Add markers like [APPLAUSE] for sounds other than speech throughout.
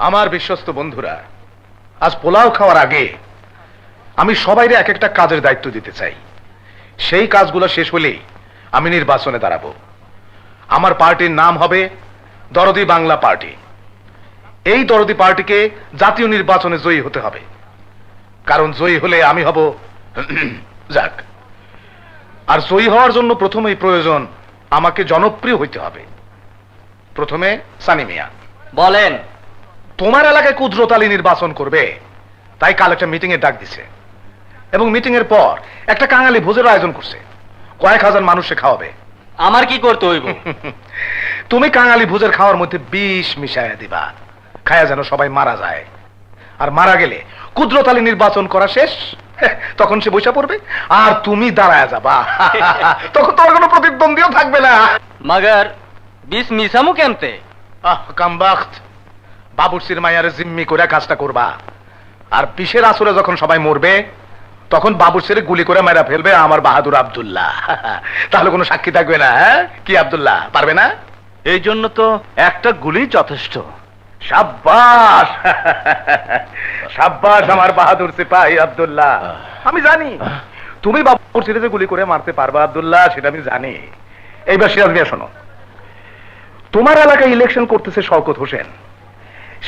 আমার বিশ্বস্ত বন্ধুরা, আজ পোলাও খাওয়ার আগে আমি সবাইরে এক একটা কাজের দায়িত্ব দিতে চাই। সেই কাজগুলো শেষ হলেই আমি নির্বাচনে দাঁড়াবো। আমার পার্টির নাম হবে দরদি বাংলা পার্টি। এই দরদি পার্টিকে জাতীয় নির্বাচনে জয়ী হতে হবে। কারণ জয়ী হলে আমি হব, [CLEARS THROAT] যাক। আর জয়ী হওয়ার জন্য প্রথমেই প্রয়োজন আমাকে জনপ্রিয় হইতে হবে। প্রথমে সানি মিয়া। বলেন। তোমার এলাকায় কুদরত আলী নির্বাচন করবে। তাই কাল একটা মিটিং এর ডাক দিছে। এবং মিটিং এর পর একটা কাঙালি ভোজের আয়োজন করছে। কয়েক হাজার মানুষে খাওয়াবে। আমার কি করতে হইব? [LAUGHS] তুমি কাঙালি ভোজের খাওয়ার মধ্যে বিষ মিশাইয়া দিবা। খায়া যেন সবাই মারা যায়। আর মারা গেলে কুদরত আলী নির্বাচন করা শেষ। [LAUGHS] তখন সে বৈশা পড়বে। আর তুমি দাঁড়ায় যাবা। [LAUGHS] তখন তোমার কোনো প্রতিদ্বন্দ্বীও থাকবে না। মাগার বিষ মিশামু কেমতে? আহ কামবাখত। বাবুরসির মায়ার জিম্মি করে কাজটা করবা। আর পিসের আসরে যখন সবাই মরবে তখন বাবুরসির গুলি করে মেরা ফেলবে আমার বাহাদুর আব্দুল্লাহ। [LAUGHS] তাহলে কোনো সাক্ষী থাকবে না হ্যাঁ? কি আব্দুল্লাহ পারবে না? এই জন্য তো একটা গুলি যথেষ্ট। সাব্বাস! [LAUGHS] সাব্বাস আমার বাহাদুর সিপাহী আব্দুল্লাহ। আমি জানি। তুমি বাবুর সিরিজে গুলি করে মারতে পারবা আব্দুল্লাহ সেটা আমি জানি। এইবার সিরাজ মিয়া শোনো। তোমার এলাকায় ইলেকশন করতেছে শওকত হোসেন।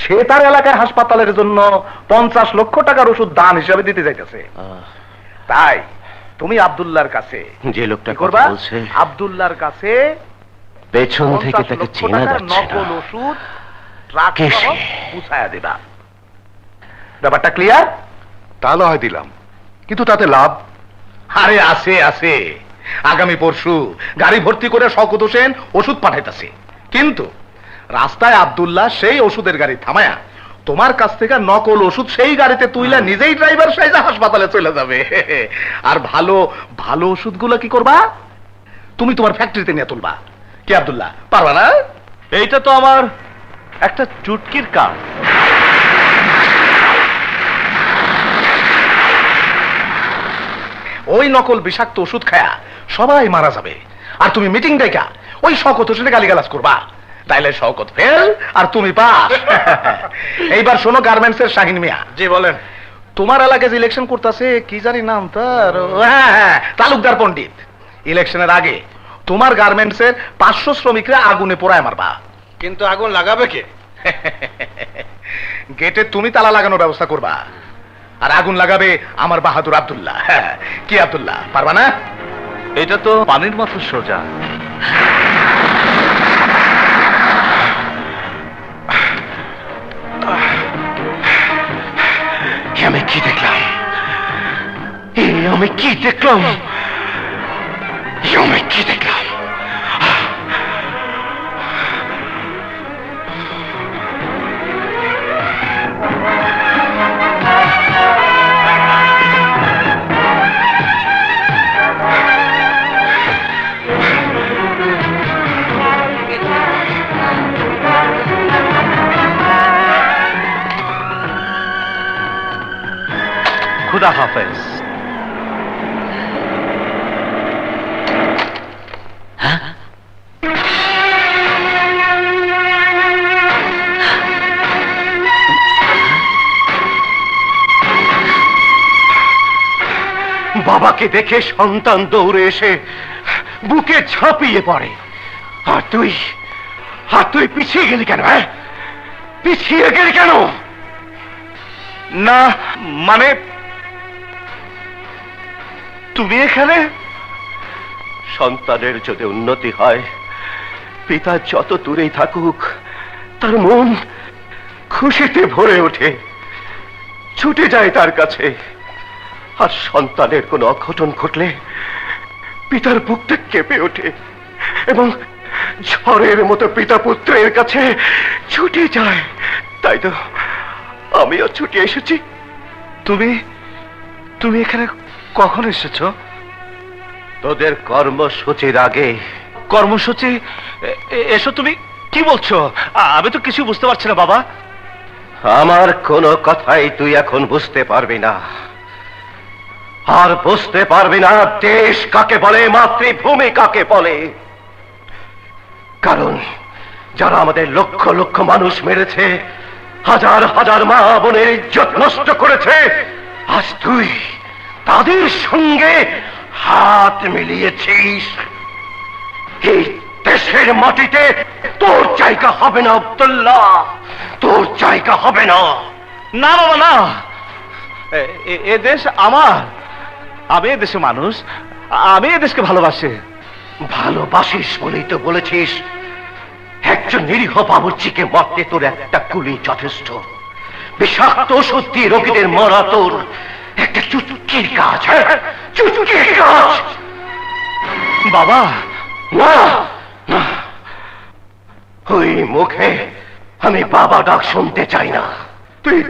সে তার এলাকায় হাসপাতালের জন্য পঞ্চাশ লক্ষ টাকার ওষুধ দান হিসাবে দিতে যাইতেছে। তাই তুমি আব্দুল্লাহর কাছে যে লোকটা করবা? আব্দুল্লাহর কাছে পেছন থেকে তাকে চেনা যাচ্ছে নকল ওষুধ ট্রাক? গুছায়া দিবা। ব্যাপারটা ক্লিয়ার তাহলে হয় দিলাম। কিন্তু তাতে লাভ? আরে আছে আছে। আগামী পরশু গাড়ি ভর্তি করে শওকত হোসেন ওষুধ পাঠাইতেছে। কিন্তু রাস্তায় আব্দুল্লাহ সেই ওষুধের গাড়ি থামায়া তোমার কাছ থেকে নকল ওষুধ সেই গাড়িতে তুইলা নিজেই ড্রাইভার সাইজা হাসপাতালে চলে যাবে। [LAUGHS] আর ভালো ভালো ওষুধগুলো কি করবা? তুমি তোমার ফ্যাক্টরিতে নিয়ে তুলবা। কি আব্দুল্লাহ? পারবা না? এইটা তো আমার একটা চুটকির কাজ। ওই নকল বিষাক্ত ওষুধ খায়া সবাই মারা যাবে। আর তুমি মিটিং ডেকা ওই শকত ওষুধে গালিগালাজ করবা। তাইলে শকত ফেল আর তুমি পাস। [LAUGHS] এইবার শোনো গার্মেন্টস এর শাহিন মিয়া। জি বলেন। তোমার এলাকায় যে ইলেকশন করতেছে কি জানি নাম তার? হ্যাঁ হ্যাঁ তালুকদার পণ্ডিত। ইলেকশনের আগে তোমার গার্মেন্টস এর পাঁচশো শ্রমিকরা আগুনে পোড়ায় মারবা। কিন্তু আগুন লাগাবে কে? [LAUGHS] গেটে তুমি তালা লাগানোর ব্যবস্থা করবা। আর আগুন লাগাবে আমার বাহাদুর আব্দুল্লাহ। হ্যাঁ [LAUGHS] কি আব্দুল্লাহ পারবা না? এটা তো পানির মতো সোজা। কি দেখলাম? আমি কি দেখলাম? আমি কি দেখলাম? খুদা হাফেজ। বাবাকে দেখে সন্তান দৌড়ে এসে বুকে ঝাঁপিয়ে পড়ে। আর তুই আর তুই পিছিয়ে গেলি কেন হ্যাঁ? পিছিয়ে গেলি কেন? না মানে তুমি এখানে? সন্তানের যদি উন্নতি হয়, পিতা যত দূরেই থাকুক, তার মন খুশিতে ভরে ওঠে, ছুটে যায় তার কাছে। আর সন্তানের কোনো অঘটন ঘটলে পিতার বুকটা কেঁপে ওঠে এবং ঝড়ের মতো পিতা পুত্রের কাছে ছুটে যায়। তাই তো আমিও ছুটে এসেছি। তুমি তুমি এখানে কখন এসেছ? তোদের কর্মসূচির আগে। কর্মসূচি? এসো তুমি। কি বলছো? আমি তো কিছু বুঝতে পারছি না বাবা। আমার কোনো কথাই তুই এখন বুঝতে পারবি না। আর বুঝতে পারবি না দেশ কাকে বলে মাতৃভূমি কাকে বলে। কারণ যারা আমাদের লক্ষ লক্ষ মানুষ মেরেছে হাজার হাজার মা বোনের ইজ্জত নষ্ট করেছে আজ তুই তাদের সঙ্গে হাত মিলিয়েছিস। এই দেশের মাটিতে তোর জায়গা হবে না আব্দুল্লাহ। তোর জায়গা হবে না। না বাবা না। এ- দেশ আমার। আমি এ দেশে মানুষ। আমি এ দেশকে ভালোবাসি। ভালোবাসিস বলেই তো বলেছিস। একজন নিরীহ বাবুর্চিকে মারতে তোর একটা কুলি যথেষ্ট। বিষাক্ত সত্যি রোগীদের মরা তোর একটা চুটকির কাজ হ্যাঁ? চুটকির কাজ বাবা। না না। ওই মুখে আমি বাবা ডাক শুনতে চাই না। তুই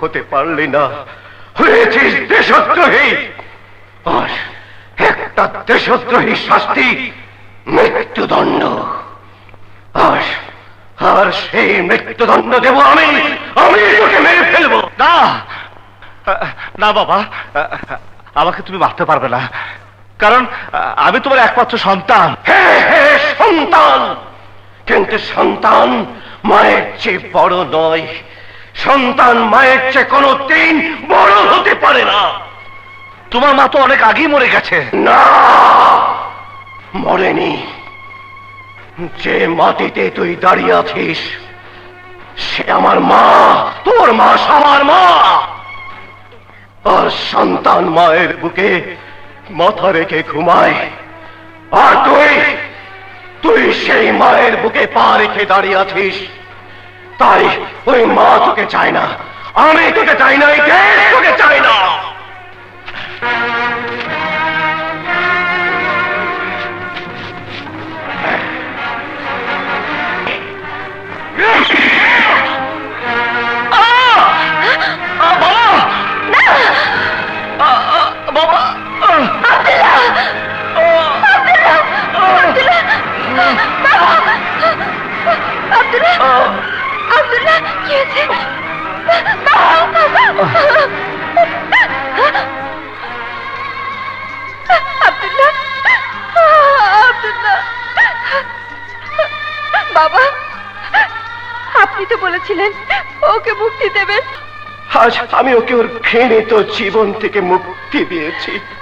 হতে পারলি না। হয়েছিস দেশদ্রোহী। আর একটা দেশদ্রোহী শাস্তি মৃত্যুদণ্ড। আর আর সেই মৃত্যুদণ্ড দেব আমি। আমি তোকে মেরে ফেলব। না না বাবা আমাকে তুমি মারতে পারবে না। কারণ আমি তোমার একমাত্র সন্তান। সন্তান! কিন্তু সন্তান মায়ের চেয়ে বড় নয়। সন্তান মায়ের চেয়ে কোনো দিন বড় হতে পারে না। তোমার মা তো অনেক আগেই মরে গেছে। না মরেনি। যে মাটিতে তুই দাঁড়িয়ে আছিস সে আমার মা তোর মা সবার মা। আর সন্তান মায়ের বুকে মাথা রেখে ঘুমায়। আর তুই তুই সেই মায়ের বুকে পা রেখে দাঁড়িয়ে আছিস। তাই ওই মা তোকে চায় না, আমি তোকে চাই না, এই দেশ তোকে চাই না। বাবা, আপনি তো বলেছিলেন ওকে মুক্তি দেবেন। আজ আমি ওকে ওর ঘৃণিত জীবন থেকে মুক্তি দিয়েছি।